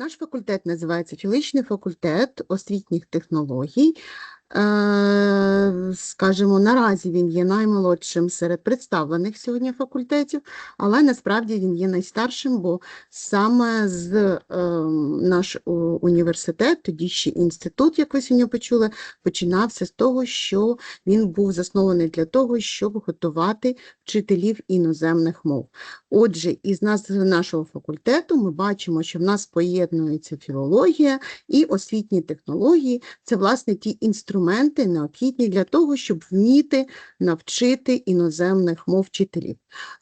Наш факультет називається Філичний факультет освітніх технологій. Е, Скажімо, наразі він є наймолодшим серед представлених сьогодні факультетів, але насправді він є найстаршим, бо саме з е, наш університет, тоді ще інститут, як ви сьогодні почули, починався з того, що він був заснований для того, щоб готувати вчителів іноземних мов. Отже, із назви нашого факультету ми бачимо, що в нас поєднується філологія і освітні технології. Це, власне, ті інструменти, необхідні для того, щоб вміти навчити іноземних мов вчителів.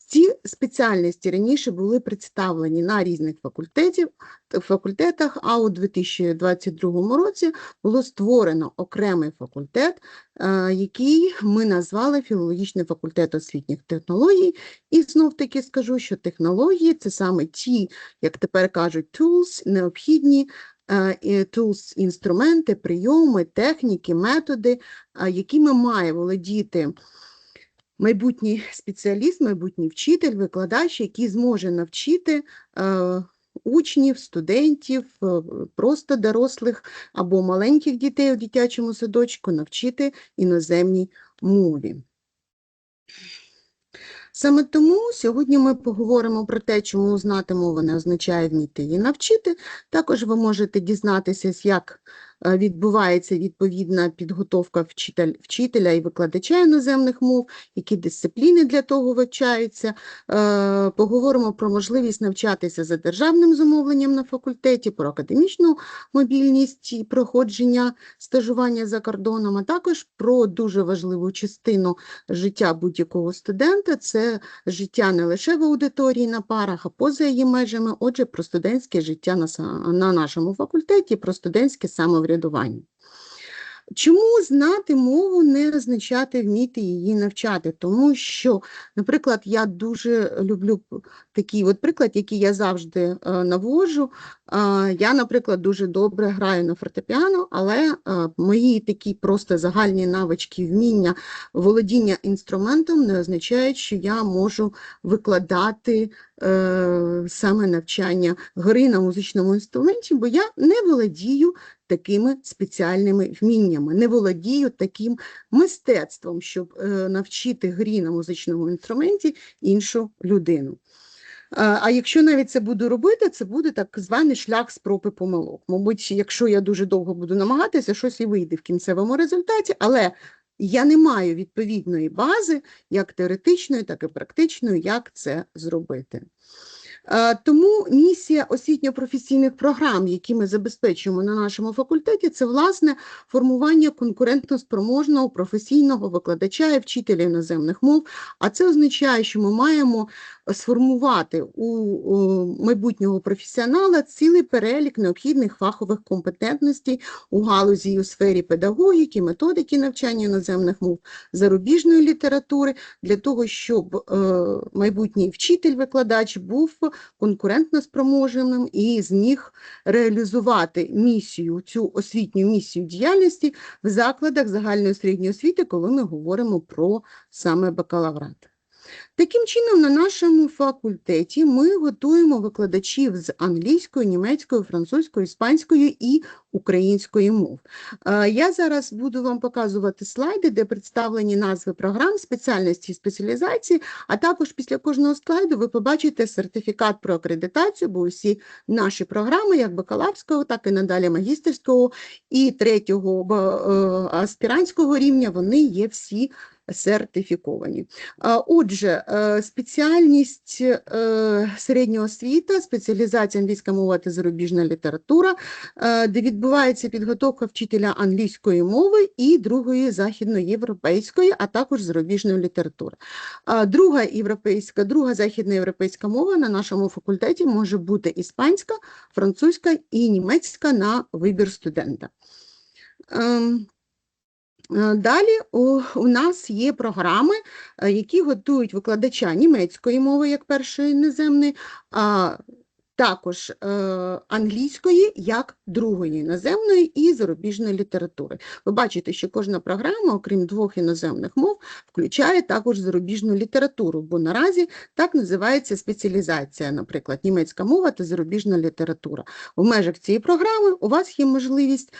Ці спеціальності раніше були представлені на різних факультетів, факультетах, а у 2022 році було створено окремий факультет, е, який ми назвали Філологічний факультет освітніх технологій. І знов таки скажу, що технології це саме ті, як тепер кажуть, tools, необхідні tools, інструменти, прийоми, техніки, методи, е, якими має володіти майбутній спеціаліст, майбутній вчитель, викладач, який зможе навчити е, учнів, студентів, е, просто дорослих або маленьких дітей у дитячому садочку навчити іноземній мові. Саме тому сьогодні ми поговоримо про те, чому знати мову не означає вміти її навчити. Також ви можете дізнатися, як відбувається відповідна підготовка вчитель, вчителя і викладача іноземних мов, які дисципліни для того вивчаються. Е, Поговоримо про можливість навчатися за державним замовленням на факультеті, про академічну мобільність і проходження стажування за кордоном, а також про дуже важливу частину життя будь-якого студента це життя не лише в аудиторії на парах, а поза її межами. Отже, про студентське життя на, на нашому факультеті, про студентське самоврядування. Чому знати мову не означати вміти її навчати? Тому що, наприклад, я дуже люблю такий от приклад, який я завжди е, наводжу. Е, я, наприклад, дуже добре граю на фортепіано, але е, мої такі просто загальні навички, вміння володіння інструментом не означають, що я можу викладати саме навчання гри на музичному інструменті, бо я не володію такими спеціальними вміннями, не володію таким мистецтвом, щоб е, навчити грі на музичному інструменті іншу людину. Е, А якщо навіть це буду робити, це буде так званий шлях спроб і помилок. Мабуть, якщо я дуже довго буду намагатися, щось і вийде в кінцевому результаті, але я не маю відповідної бази, як теоретичної, так і практичної, як це зробити. Е, Тому місія освітньо-професійних програм, які ми забезпечуємо на нашому факультеті, це власне формування конкурентно-спроможного професійного викладача і вчителя іноземних мов. А це означає, що ми маємо сформувати у, майбутнього професіонала цілий перелік необхідних фахових компетентностей у галузі і у сфері педагогіки, методики навчання іноземних мов, зарубіжної літератури, для того, щоб е, майбутній вчитель-викладач був конкурентно спроможним і зміг реалізувати місію, цю освітню місію діяльності в закладах загальної середньої освіти, коли ми говоримо про саме бакалаврат. Таким чином, на нашому факультеті ми готуємо викладачів з англійської, німецької, французької, іспанської і української мов. Е, Я зараз буду вам показувати слайди, де представлені назви програм, спеціальності і спеціалізації, а також після кожного слайду ви побачите сертифікат про акредитацію, бо усі наші програми, як бакалаврського, так і надалі магістерського і третього е, аспірантського рівня, вони є всі сертифіковані. Отже, е, спеціальність е, середня освіта, спеціалізація англійська мова та зарубіжна література, е, де відбувається підготовка вчителя англійської мови і другої західноєвропейської, а також зарубіжної літератури. Друга європейська, друга західноєвропейська мова на нашому факультеті може бути іспанська, французька і німецька на вибір студента. Е, Далі у, нас є програми, е, які готують викладача німецької мови як першої іноземної, також е, англійської як другої іноземної і зарубіжної літератури. Ви бачите, що кожна програма, окрім двох іноземних мов, включає також зарубіжну літературу, бо наразі так називається спеціалізація, наприклад, німецька мова та зарубіжна література. В межах цієї програми у вас є можливість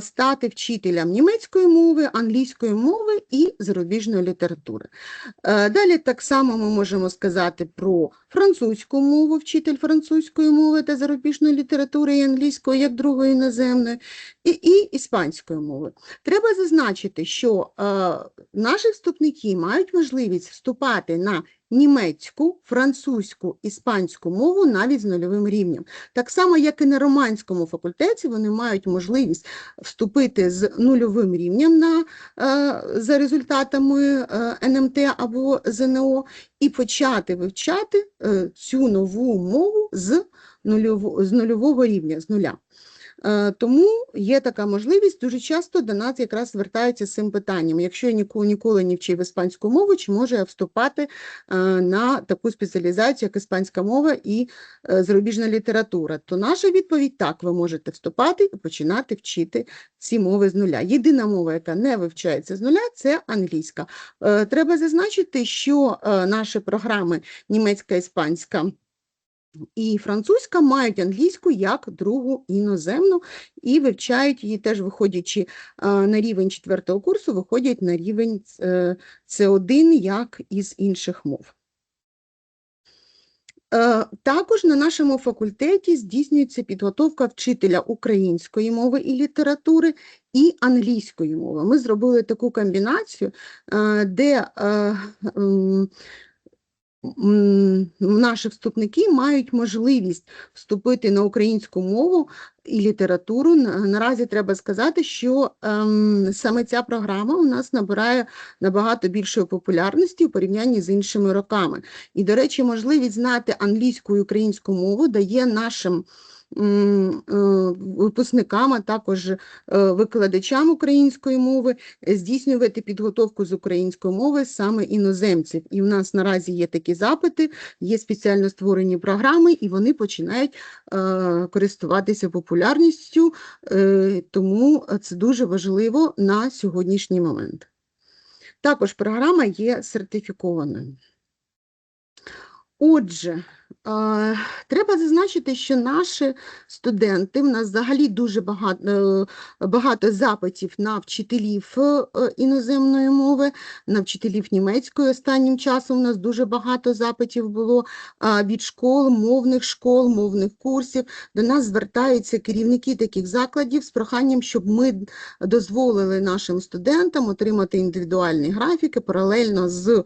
стати вчителем німецької мови, англійської мови і зарубіжної літератури. Е, Далі так само ми можемо сказати про французьку мову, вчитель французької мови та зарубіжної літератури і англійської як другої іноземної, і, і іспанської мови. Треба зазначити, що е, наші вступники мають можливість вступати на німецьку, французьку, іспанську мову навіть з нульовим рівнем. Так само, як і на романському факультеті, вони мають можливість вступити з нульовим рівнем на, е, за результатами е, НМТ або ЗНО і почати вивчати е, цю нову мову з, нульово, з нульового рівня, з нуля. Е, Тому є така можливість, дуже часто до нас якраз звертаються з цим питанням. Якщо я ніколи, ніколи не вчив іспанську мову, чи можу я вступати е, на таку спеціалізацію, як іспанська мова і е, зарубіжна література? То наша відповідь так, ви можете вступати і починати вчити ці мови з нуля. Єдина мова, яка не вивчається з нуля, це англійська. Треба зазначити, що наші програми німецька, іспанська і французька мають англійську як другу іноземну і вивчають її теж виходячи е, на рівень четвертого курсу, виходять на рівень е, С1 як із інших мов. Е, Також на нашому факультеті здійснюється підготовка вчителя української мови і літератури і англійської мови. Ми зробили таку комбінацію, е, де е, наші вступники мають можливість вступити на українську мову і літературу. Наразі треба сказати, що ем, саме ця програма у нас набирає набагато більшої популярності у порівнянні з іншими роками. І, до речі, можливість знати англійську і українську мову дає нашим випускникам, а також е, викладачам української мови е, здійснювати підготовку з української мови саме іноземців. І в нас наразі є такі запити, є спеціально створені програми, і вони починають е, користуватися популярністю, е, тому це дуже важливо на сьогоднішній момент. Також програма є сертифікованою. Отже, е, треба зазначити, що наші студенти, в нас взагалі дуже багато, багато запитів на вчителів е, іноземної мови, на вчителів німецької. Останнім часом у нас дуже багато запитів було від школ, мовних школ, мовних курсів. До нас звертаються керівники таких закладів з проханням, щоб ми дозволили нашим студентам отримати індивідуальні графіки паралельно з е,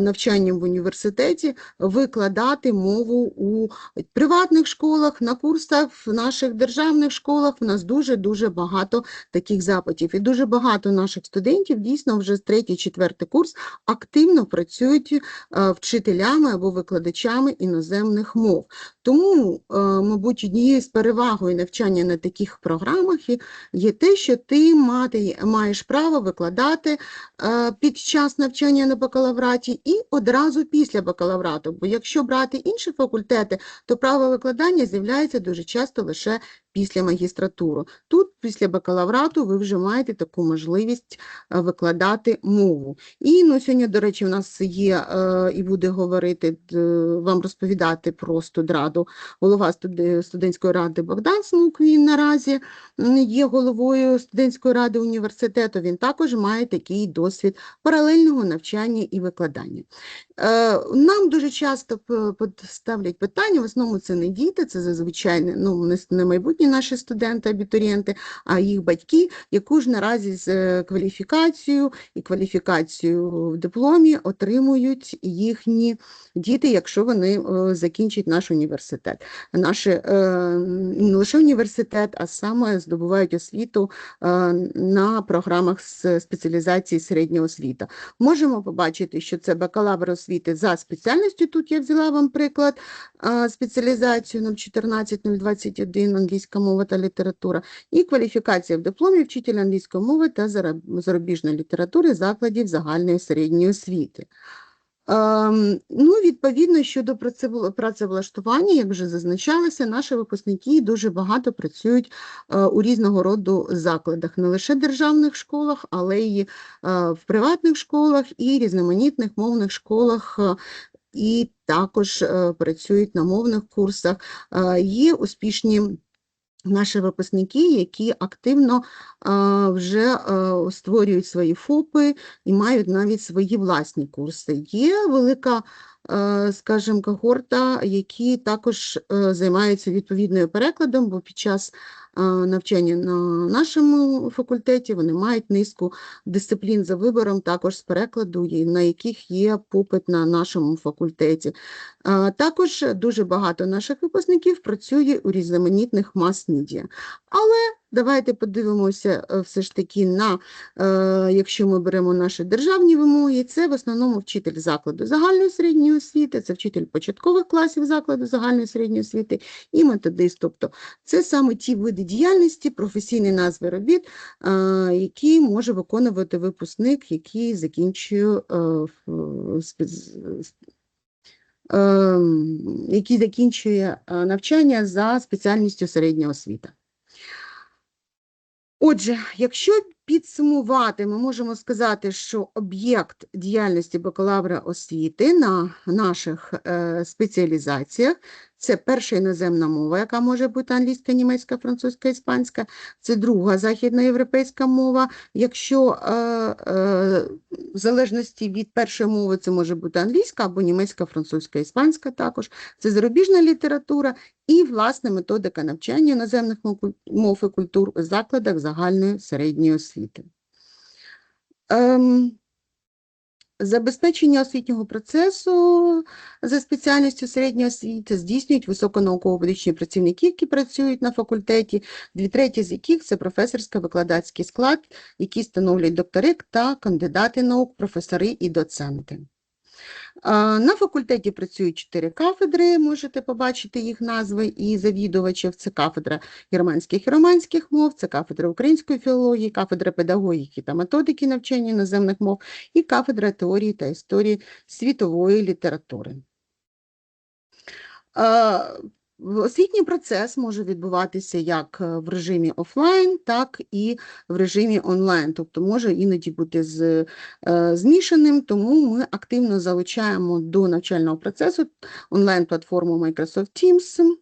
навчанням в університеті, викладати мову у приватних школах, на курсах, в наших державних школах. У нас дуже-дуже багато таких запитів. І дуже багато наших студентів дійсно вже з третій, четвертий курс активно працюють е, вчителями або викладачами іноземних мов. Тому, е, мабуть, однією з перевагою навчання на таких програмах є- є те, що ти мати, маєш право викладати е, під час навчання на бакалавраті і одразу після бакалаврату. Бо якщо брати інші факультети, то право викладання з'являється дуже часто лише після магістратури. Тут, після бакалаврату, ви вже маєте таку можливість е, викладати мову. І ну, сьогодні, до речі, у нас є е, і буде говорити, д- вам розповідати про студраду голова студ- студентської ради Богдан Смук, він наразі є головою студентської ради університету. Він також має такий досвід паралельного навчання і викладання. Е, Нам дуже часто ставлять питання, в основному це не діти, це зазвичай ну, не с- не наші студенти, абітурієнти, а їх батьки, яку ж наразі з е, кваліфікацією і кваліфікацією в дипломі отримують їхні діти, якщо вони е, закінчать наш університет. Наші е, не лише університет, а саме здобувають освіту на програмах з спеціалізації середня освіта. Можемо побачити, що це бакалавр освіти за спеціальністю. Тут я взяла вам приклад спеціалізацію 014-021 англійська мова та література і кваліфікація в дипломі вчителя англійської мови та зарубіжної літератури закладів загальної середньої освіти. Ем, Ну, відповідно, щодо працевлаштування, як вже зазначалося, наші випускники дуже багато працюють е, у різного роду закладах, не лише державних школах, але й е, в приватних школах і різноманітних мовних школах. е, І також працюють на мовних курсах. Є успішні наші випускники, які активно а, вже а, створюють свої ФОПи і мають навіть свої власні курси. Є велика, е, скажімо, когорта, які також е, займаються відповідною перекладом, бо під час е, навчання на нашому факультеті вони мають низку дисциплін за вибором, також з перекладу, на яких є попит на нашому факультеті. Також дуже багато наших випускників працює у різноманітних мас-медіа. Але давайте подивимося е, все ж таки на, е, якщо ми беремо наші державні вимоги, це в основному вчитель закладу загальної середньої освіти, це вчитель початкових класів закладу загальної середньої освіти і методист. Тобто це саме ті види діяльності, професійні назви робіт, е, які може виконувати випускник, який закінчує ем, який закінчує навчання за спеціальністю середня освіта. Отже, якщо підсумувати, ми можемо сказати, що об'єкт діяльності бакалавра освіти на наших е, спеціалізаціях це перша іноземна мова, яка може бути англійська, німецька, французька, іспанська, це друга західноєвропейська мова. Якщо е, е, в залежності від першої мови це може бути англійська або німецька, французька, іспанська також, це зарубіжна література і, власне, методика навчання іноземних мов і культур у закладах загальної середньої освіти. Ем, Забезпечення освітнього процесу за спеціальністю середньої освіти здійснюють високонауково-педагогічні працівники, які працюють на факультеті, дві треті з яких це професорсько-викладацький склад, які становлять доктори та кандидати наук, професори і доценти. На факультеті працюють чотири кафедри, можете побачити їх назви і завідувачів. Це кафедра германських і романських мов, це кафедра української філології, кафедра педагогіки та методики навчання іноземних мов і кафедра теорії та історії світової літератури. Освітній процес може відбуватися як е, в режимі офлайн, так і в режимі онлайн, тобто може іноді бути з, е, змішаним, тому ми активно залучаємо до навчального процесу онлайн-платформу Microsoft Teams.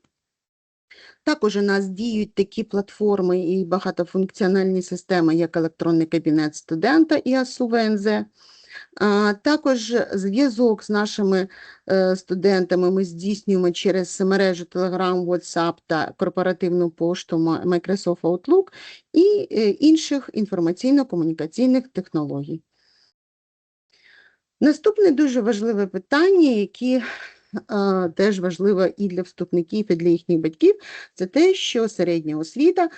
Також у нас діють такі платформи і багатофункціональні системи, як електронний кабінет студента і АСУ ВНЗ. Також зв'язок з нашими е, студентами ми здійснюємо через мережу Telegram, WhatsApp та корпоративну пошту Microsoft Outlook і е, інших інформаційно-комунікаційних технологій. Наступне дуже важливе питання, яке е, теж важливе і для вступників, і для їхніх батьків, це те, що середня освіта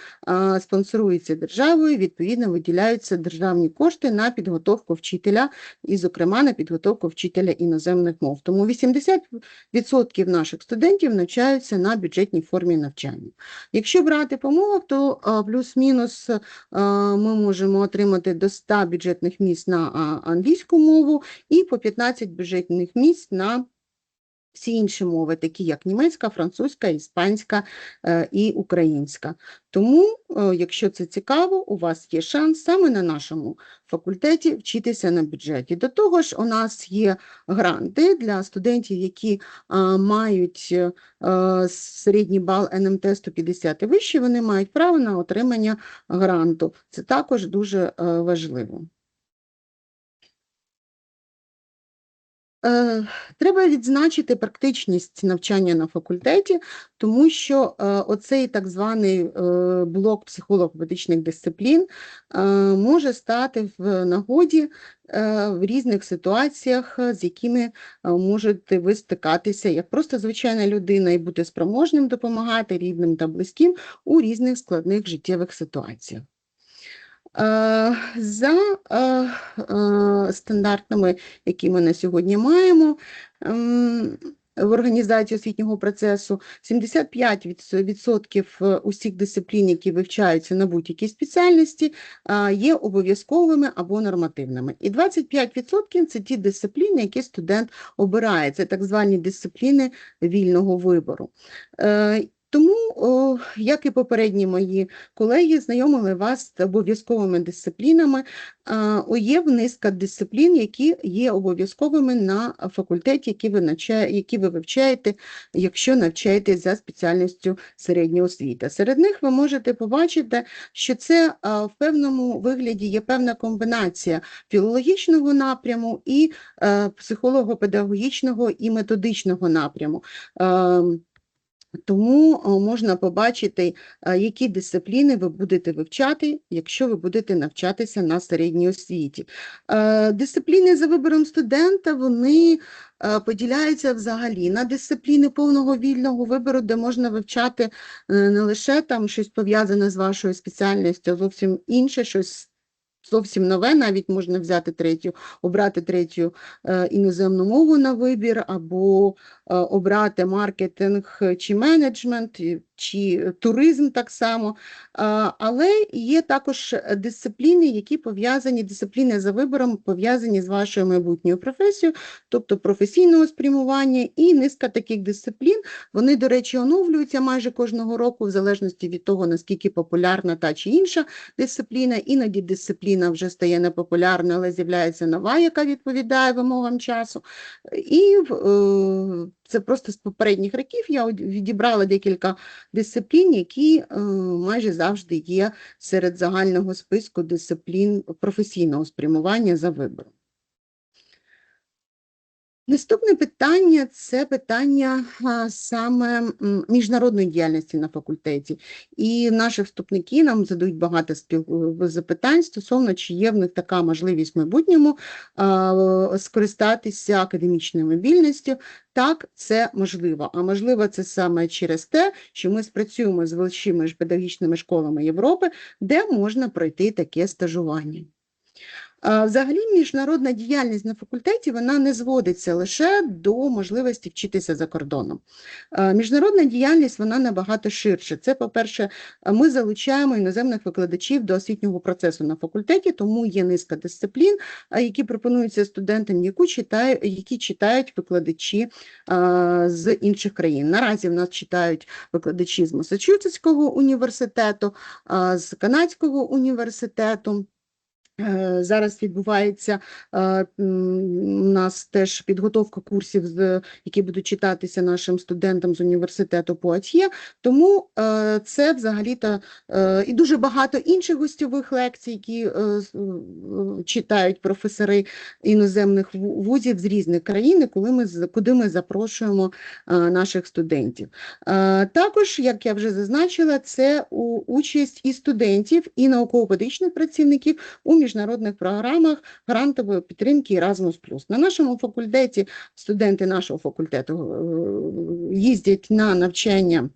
спонсорується державою, відповідно виділяються державні кошти на підготовку вчителя, і, зокрема, на підготовку вчителя іноземних мов. Тому 80% наших студентів навчаються на бюджетній формі навчання. Якщо брати по мовах, то плюс-мінус ми можемо отримати до 100 бюджетних місць на англійську мову і по 15 бюджетних місць на всі інші мови, такі як німецька, французька, іспанська е, і українська. Тому, е, якщо це цікаво, у вас є шанс саме на нашому факультеті вчитися на бюджеті. До того ж, у нас є гранти для студентів, які е, мають середній бал НМТ 150 і вище, вони мають право на отримання гранту. Це також дуже важливо. Треба відзначити практичність навчання на факультеті, тому що е, оцей так званий е, блок психолого-педагогічних дисциплін е, може стати в нагоді е, в різних ситуаціях, е, з якими е, можете ви стикатися як просто звичайна людина і бути спроможним допомагати рідним та близьким у різних складних життєвих ситуаціях. Е, За е, е, стандартами, які ми на сьогодні маємо, ем, в організації освітнього процесу, 75% е, усіх дисциплін, які вивчаються на будь-якій спеціальності, є обов'язковими або нормативними. І 25% – це ті дисципліни, які студент обирає. Це так звані дисципліни вільного вибору. Тому, о, як і попередні мої колеги, знайомили вас з обов'язковими дисциплінами. О, Є низка дисциплін, які є обов'язковими на факультеті, які ви, навчає- які ви вивчаєте, якщо навчаєтесь за спеціальністю середня освіта. Серед них ви можете побачити, що це в певному вигляді є певна комбінація філологічного напряму і е, психолого-педагогічного і методичного напряму. Тому можна побачити, е, які дисципліни ви будете вивчати, якщо ви будете навчатися на середній освіті. Е, Дисципліни за вибором студента, вони е, поділяються взагалі на дисципліни повного вільного вибору, де можна вивчати е, не лише там щось пов'язане з вашою спеціальністю, а зовсім інше, щось зовсім нове, навіть можна взяти третю, обрати третю е, іноземну мову на вибір, або е, обрати маркетинг чи менеджмент, чи туризм так само. Але є також дисципліни, які пов'язані, дисципліни за вибором пов'язані з вашою майбутньою професією, тобто професійного спрямування і низка таких дисциплін. Вони, до речі, оновлюються майже кожного року, в залежності від того, наскільки популярна та чи інша дисципліна. Іноді дисципліна вже стає непопулярною, але з'являється нова, яка відповідає вимогам часу. І е, це просто з попередніх років я відібрала декілька дисциплін, які е, майже завжди є серед загального списку дисциплін професійного спрямування за вибором. Наступне питання це питання саме міжнародної діяльності на факультеті. І наші вступники нам задають багато е, запитань стосовно, чи є в них така можливість в майбутньому скористатися академічною мобільністю. Так, це можливо. А можливо, це саме через те, що ми спрацюємо з величими педагогічними школами Європи, де можна пройти таке стажування. Взагалі, міжнародна діяльність на факультеті вона не зводиться лише до можливості вчитися за кордоном. Міжнародна діяльність вона набагато ширше. Це, по-перше, ми залучаємо іноземних викладачів до освітнього процесу на факультеті, тому є низка дисциплін, які пропонуються студентам, які читають викладачі з інших країн. Наразі в нас читають викладачі з Масачусетського університету, з Канадського університету. Е, Зараз відбувається е, у нас теж підготовка курсів, які будуть читатися нашим студентам з університету Пуатьє. Тому е, це взагалі-то і дуже багато інших гостьових лекцій, які читають професори іноземних вузів з різних країн, коли ми, куди ми запрошуємо наших студентів. Також, як я вже зазначила, це участь і студентів, і науково-педагогічних працівників у міжнародних програмах грантової підтримки Erasmus+. На нашому факультеті студенти нашого факультету е, їздять на навчання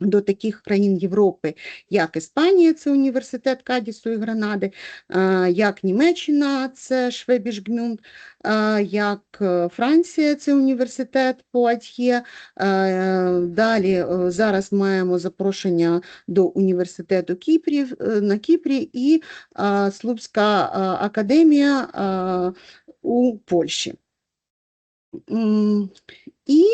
до таких країн Європи, як Іспанія, це університет Кадісу і Гранади, як Німеччина, це Швебіш Гмюнд, е, як е, Франція, це університет Пуатьє. Далі е, зараз маємо запрошення до університету Кіпрів, е, на Кіпрі і Слупська е, академія у Польщі. І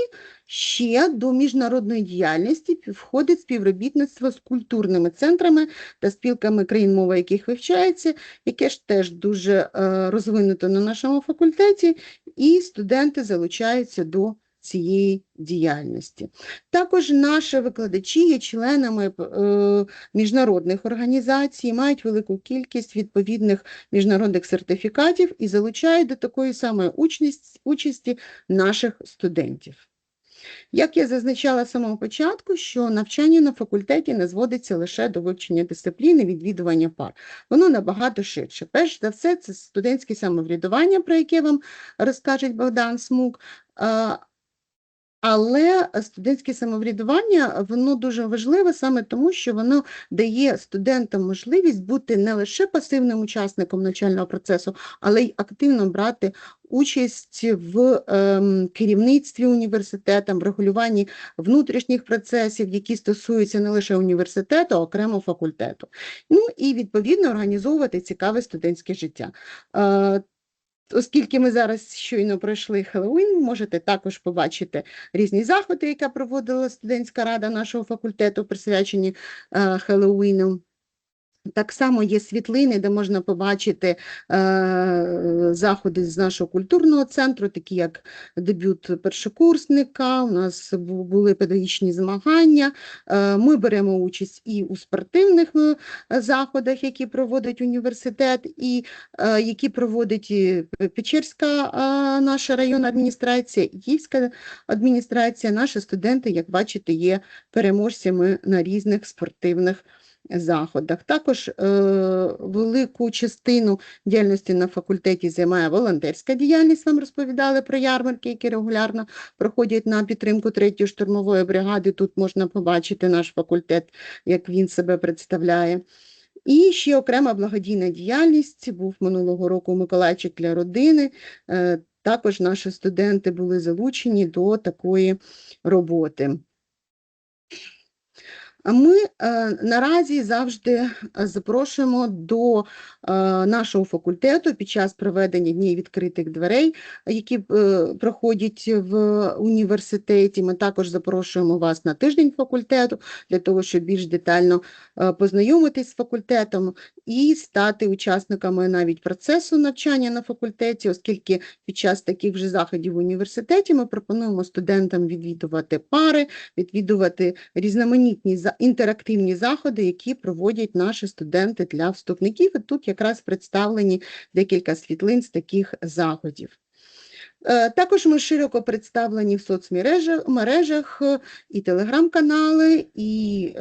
ще до міжнародної діяльності входить співробітництво з культурними центрами та спілками країн, мова яких вивчається, яке ж теж дуже е, розвинуто на нашому факультеті, і студенти залучаються до цієї діяльності. Також наші викладачі є членами е, міжнародних організацій, мають велику кількість відповідних міжнародних сертифікатів і залучають до такої самої участі, участі наших студентів. Як я зазначала з самого початку, що навчання на факультеті не зводиться лише до вивчення дисципліни, відвідування пар. Воно набагато ширше. Перш за все, це студентське самоврядування, про яке вам розкаже Богдан Смук, Але студентське самоврядування воно дуже важливе саме тому, що воно дає студентам можливість бути не лише пасивним учасником навчального процесу, але й активно брати участь в ем, керівництві університетом, в регулюванні внутрішніх процесів, які стосуються не лише університету, а окремо факультету. Ну і відповідно організовувати цікаве студентське життя. Е, Оскільки ми зараз щойно пройшли Хеллоуін, можете також побачити різні заходи, які проводила студентська рада нашого факультету, присвячені е, Хеллоуіну. Так само є світлини, де можна побачити е, заходи з нашого культурного центру, такі як дебют першокурсника, у нас були педагогічні змагання. Е, ми беремо участь і у спортивних е, заходах, які проводить університет, і е, які проводить Печерська е, наша районна адміністрація, і Київська адміністрація. Наші студенти, як бачите, є переможцями на різних спортивних заходах. Також е, велику частину діяльності на факультеті займає волонтерська діяльність. Вам розповідали про ярмарки, які регулярно проходять на підтримку 3-ї штурмової бригади. Тут можна побачити наш факультет, як він себе представляє. І ще окрема благодійна діяльність був минулого року Миколайчик для родини. Е, Також наші студенти були залучені до такої роботи. Ми е, наразі завжди е, запрошуємо до е, нашого факультету під час проведення днів відкритих дверей, які проходять в університеті. Ми також запрошуємо вас на тиждень факультету для того, щоб більш детально познайомитись з факультетом і стати учасниками навіть процесу навчання на факультеті, оскільки під час таких вже заходів в університеті ми пропонуємо студентам відвідувати пари, відвідувати різноманітні за- інтерактивні заходи, які проводять наші студенти для вступників. І тут якраз представлені декілька світлин з таких заходів. Е, Також ми широко представлені в соцмережах мережах, е, і телеграм-канали, і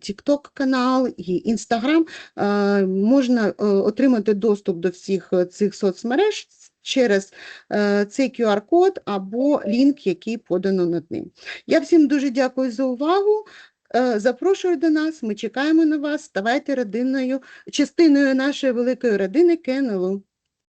тікток-канал, і інстаграм. Е, Можна е, отримати доступ до всіх е, цих соцмереж через е, цей QR-код або лінк, який подано над ним. Я всім дуже дякую за увагу. Е, Запрошую до нас, ми чекаємо на вас. Ставайте родиною, частиною нашої великої родини КНЛУ.